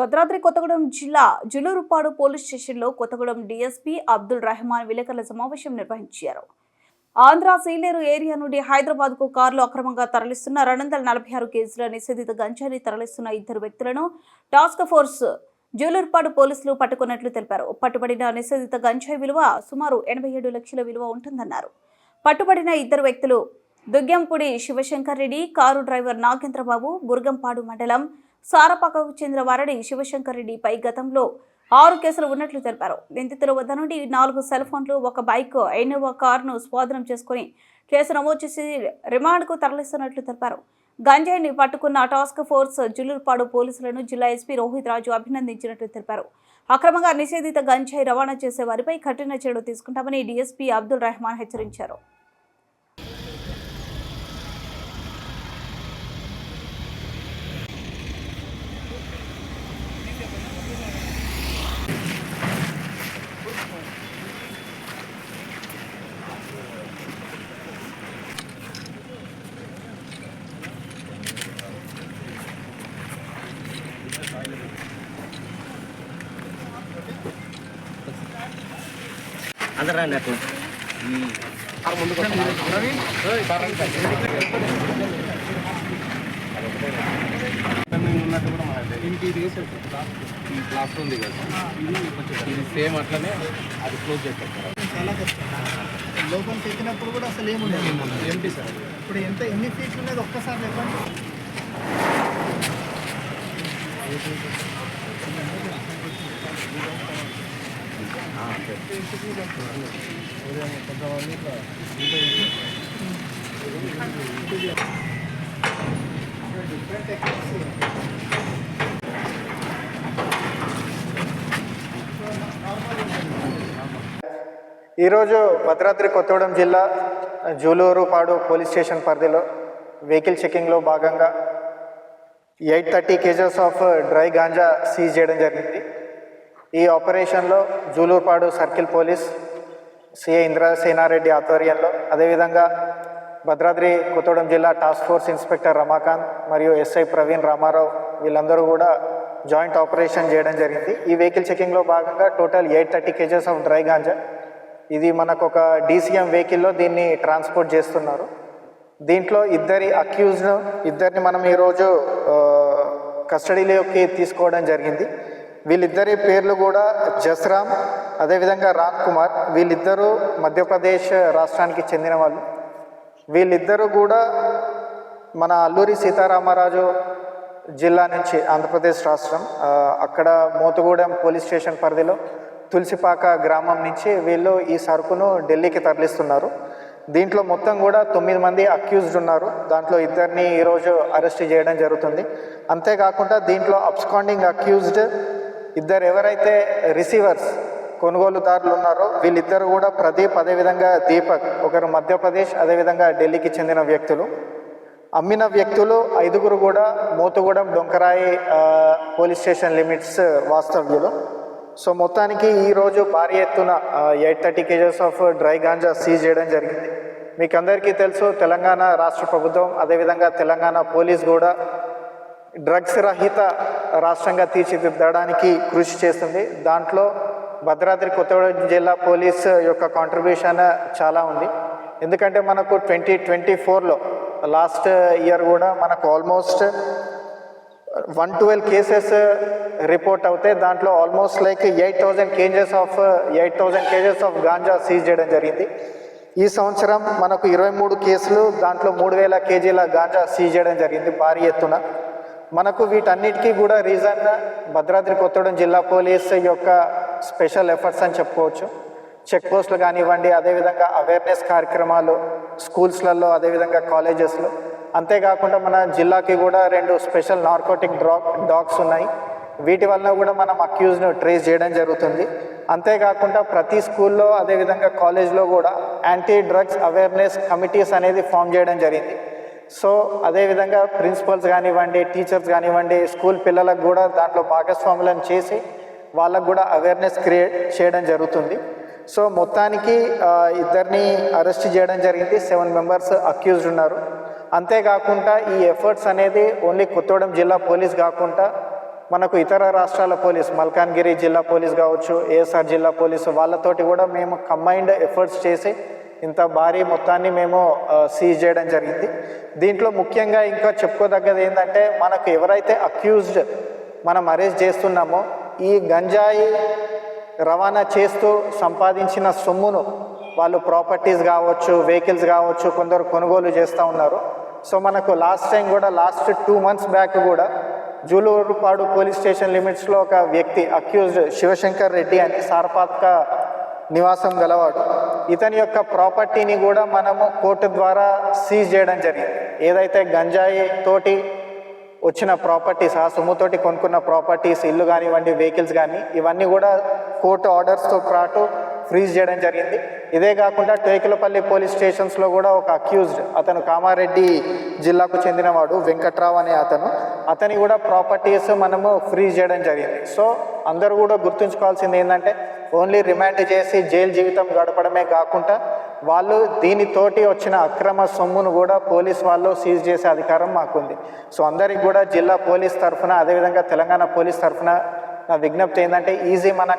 భద్రాద్రి కొత్తగూడెం జిల్లా జులూరుపాడు పోలీస్ స్టేషన్లో కొత్తగూడెం డీఎస్పీ అబ్దుల్ రెహమాన్ విలేకరుల సమావేశం నిర్వహించారు. ఆంధ్ర సీలేరు ఏరియా నుండి హైదరాబాద్కు కారులో అక్రమంగా తరలిస్తున్న రెండు వందల నలభై ఆరు కేజీల నిషేధిత గంజాయిని తరలిస్తున్న ఇద్దరు వ్యక్తులను టాస్క్ ఫోర్స్ జూలూరుపాడు పోలీసులు పట్టుకున్నట్లు తెలిపారు. పట్టుబడిన నిషేధిత గంజాయి విలువ సుమారు ఎనభై ఏడు లక్షల విలువ ఉంటుందన్నారు. పట్టుబడిన ఇద్దరు వ్యక్తులు దుగ్గంపూడి శివశంకర్ రెడ్డి కారు డ్రైవర్ నాగేంద్రబాబు బుర్గంపాడు మండలం సారపాకకు చెందిన వారని శివశంకర్ రెడ్డిపై గతంలో ఆరు కేసులు ఉన్నట్లు తెలిపారు. నిందితుల వద్ద నుండి నాలుగు సెల్ ఫోన్లు ఒక బైక్ ఎన్నోవా కారును స్వాధీనం చేసుకుని కేసు నమోదు చేసి రిమాండ్కు తరలిస్తున్నట్లు తెలిపారు. గంజాయిని పట్టుకున్న టాస్క్ ఫోర్స్ జుల్లూరుపాడు పోలీసులను జిల్లా ఎస్పీ రోహిత్ రాజు అభినందించినట్లు తెలిపారు. అక్రమంగా నిషేధిత గంజాయి రవాణా చేసే వారిపై కఠిన చర్యలు తీసుకుంటామని డీఎస్పీ అబ్దుల్ రెహమాన్ హెచ్చరించారు. అందరు రండి అట్లా. దీనికి ఇది ఈ క్లాస్ ఉంది కదా ఇది సేమ్ అట్లనే అది క్లోజ్ చేస్తారు చాలా కష్టం లోపలికి ఎక్కినప్పుడు కూడా అసలు ఏముండదు ఎంపీ సార్ ఇప్పుడు ఎంత ఎన్ని ఫీట్లు ఉన్నది ఒక్కసారి చెప్పండి ఈరోజు భద్రాద్రి కొత్తగూడెం జిల్లా జూలూరుపాడు పోలీస్ స్టేషన్ పరిధిలో వెహికల్ చెకింగ్లో భాగంగా eight thirty KGs of dry ganja seize చేయడం జరిగింది. ఈ ఆపరేషన్లో Julurpadu circle police CI Indrasenareddy ఆధ్వర్యంలో అదేవిధంగా భద్రాద్రి కొత్తగూడెం జిల్లా టాస్క్ ఫోర్స్ ఇన్స్పెక్టర్ రమాకాంత్ మరియు ఎస్ఐ ప్రవీణ్ రామారావు వీళ్ళందరూ కూడా జాయింట్ ఆపరేషన్ చేయడం జరిగింది. ఈ వెహికల్ చెకింగ్లో భాగంగా total eight thirty KGs of dry ganja. ఇది మనకు ఒక డీసీఎం వెహికల్లో దీన్ని ట్రాన్స్పోర్ట్ చేస్తున్నారు. దీంట్లో ఇద్దరి అక్యూజ్ను ఇద్దరిని మనం ఈరోజు కస్టడీలోకి తీసుకోవడం జరిగింది. వీళ్ళిద్దరి పేర్లు కూడా జస్రామ్ అదేవిధంగా రామ్ కుమార్. వీళ్ళిద్దరూ మధ్యప్రదేశ్ రాష్ట్రానికి చెందిన వాళ్ళు. వీళ్ళిద్దరూ కూడా మన అల్లూరి సీతారామరాజు జిల్లా నుంచి ఆంధ్రప్రదేశ్ రాష్ట్రం. అక్కడ మోతుగూడెం పోలీస్ స్టేషన్ పరిధిలో తులసిపాక గ్రామం నుంచి వీళ్ళు ఈ సరుకును ఢిల్లీకి తరలిస్తున్నారు. దీంట్లో మొత్తం కూడా తొమ్మిది మంది అక్యూజ్డ్ ఉన్నారు. దాంట్లో ఇద్దరిని ఈరోజు అరెస్ట్ చేయడం జరుగుతుంది. అంతేకాకుండా దీంట్లో అబ్స్కాండింగ్ అక్యూజ్డ్ ఇద్దరు ఎవరైతే రిసీవర్స్ కొనుగోలుదారులు ఉన్నారో వీళ్ళిద్దరు కూడా ప్రదీప్ అదేవిధంగా దీపక్ ఒకరు మధ్యప్రదేశ్ అదేవిధంగా ఢిల్లీకి చెందిన వ్యక్తులు. అమ్మిన వ్యక్తులు ఐదుగురు కూడా Mothugudem Donkarai police station limits వాస్తవ్యులు. సో మొత్తానికి ఈరోజు భారీ ఎత్తున eight thirty KGs of dry ganja seize చేయడం జరిగింది. మీకు అందరికీ తెలుసు తెలంగాణ రాష్ట్ర ప్రభుత్వం అదేవిధంగా తెలంగాణ పోలీస్ కూడా డ్రగ్స్ రహిత రాష్ట్రంగా తీర్చిదిద్దడానికి కృషి చేస్తుంది. దాంట్లో భద్రాద్రి కొత్తగూడెం జిల్లా పోలీస్ యొక్క కాంట్రిబ్యూషన్ చాలా ఉంది. ఎందుకంటే మనకు ట్వంటీ ట్వంటీ ఫోర్లో లాస్ట్ ఇయర్ కూడా మనకు almost one twelve cases report అవుతే దాంట్లో almost like eight thousand KGs of eight thousand KGs of ganja seize చేయడం జరిగింది. ఈ సంవత్సరం మనకు ఇరవై మూడు కేసులు దాంట్లో మూడు వేల కేజీల గాంజా సీజ్ చేయడం జరిగింది భారీ ఎత్తున. మనకు వీటన్నిటికీ కూడా రీజన్ భద్రాద్రి కొత్తగూడెం జిల్లా పోలీస్ యొక్క స్పెషల్ ఎఫర్ట్స్ అని చెప్పుకోవచ్చు. చెక్ పోస్టులు కానివ్వండి అదేవిధంగా అవేర్నెస్ కార్యక్రమాలు స్కూల్స్లలో అదేవిధంగా కాలేజెస్లో అంతేకాకుండా మన జిల్లాకి కూడా రెండు స్పెషల్ నార్కోటిక్ డ్రాగ్ డాగ్స్ ఉన్నాయి. వీటి వలన కూడా మనం అక్యూజ్ను ట్రేస్ చేయడం జరుగుతుంది. అంతేకాకుండా ప్రతి స్కూల్లో అదేవిధంగా కాలేజ్లో కూడా యాంటీ డ్రగ్స్ అవేర్నెస్ కమిటీస్ అనేది ఫామ్ చేయడం జరిగింది. సో అదేవిధంగా ప్రిన్సిపల్స్ కానివ్వండి టీచర్స్ కానివ్వండి స్కూల్ పిల్లలకు కూడా దాంట్లో భాగస్వాములను చేసి వాళ్ళకు కూడా అవేర్నెస్ క్రియేట్ చేయడం జరుగుతుంది. సో మొత్తానికి ఇద్దరిని అరెస్ట్ చేయడం జరిగింది. సెవెన్ మెంబర్స్ అక్యూజ్డ్ ఉన్నారు. అంతేకాకుండా ఈ ఎఫర్ట్స్ అనేది ఓన్లీ కొత్తగూడెం జిల్లా పోలీస్ కాకుండా మనకు ఇతర రాష్ట్రాల పోలీస్ మల్కాన్గిరి జిల్లా పోలీస్ కావచ్చు ఏఎస్ఆర్ జిల్లా పోలీసు వాళ్ళతోటి కూడా మేము కంబైన్డ్ ఎఫర్ట్స్ చేసి ఇంత భారీ మొత్తాన్ని మేము సీజ్ చేయడం జరిగింది. దీంట్లో ముఖ్యంగా ఇంకా చెప్పుకోదగ్గది ఏంటంటే మనకు ఎవరైతే అక్యూజ్డ్ మనం అరెస్ట్ చేస్తున్నామో ఈ గంజాయి రవాణా చేస్తూ సంపాదించిన సొమ్మును వాళ్ళు ప్రాపర్టీస్ కావచ్చు వెహికల్స్ కావచ్చు కొందరు కొనుగోలు చేస్తూ ఉన్నారు. సో మనకు లాస్ట్ టైం కూడా లాస్ట్ టూ మంత్స్ బ్యాక్ కూడా జూలూరుపాడు పోలీస్ స్టేషన్ లిమిట్స్లో ఒక వ్యక్తి అక్యూజ్డ్ శివశంకర్ రెడ్డి అని సార్పాత్క నివాసం గలవాడు. ఇతని యొక్క ప్రాపర్టీని కూడా మనము కోర్టు ద్వారా సీజ్ చేయడం జరిగింది. ఏదైతే గంజాయి తోటి వచ్చిన ప్రాపర్టీస్ ఆ సొమ్ముతోటి కొనుక్కున్న ప్రాపర్టీస్ ఇల్లు కానివ్వండి వెహికల్స్ కానీ ఇవన్నీ కూడా కోర్టు ఆర్డర్స్తో పాటు ఫ్రీజ్ చేయడం జరిగింది. ఇదే కాకుండా టేకులపల్లి పోలీస్ స్టేషన్స్లో కూడా ఒక అక్యూజ్డ్ అతను కామారెడ్డి జిల్లాకు చెందినవాడు వెంకట్రావు అనే అతను. అతని కూడా ప్రాపర్టీస్ మనము ఫ్రీజ్ చేయడం జరిగింది. సో అందరూ కూడా గుర్తుంచుకోవాల్సింది ఏంటంటే ఓన్లీ రిమాండ్ చేసి జైలు జీవితం గడపడమే కాకుండా వాళ్ళు దీనితోటి వచ్చిన అక్రమ సొమ్మును కూడా పోలీస్ వాళ్ళు సీజ్ చేసే అధికారం మాకుంది. సో అందరికి కూడా జిల్లా పోలీస్ తరఫున అదేవిధంగా తెలంగాణ పోలీస్ తరఫున నా విజ్ఞప్తి ఏంటంటే ఈజీ మన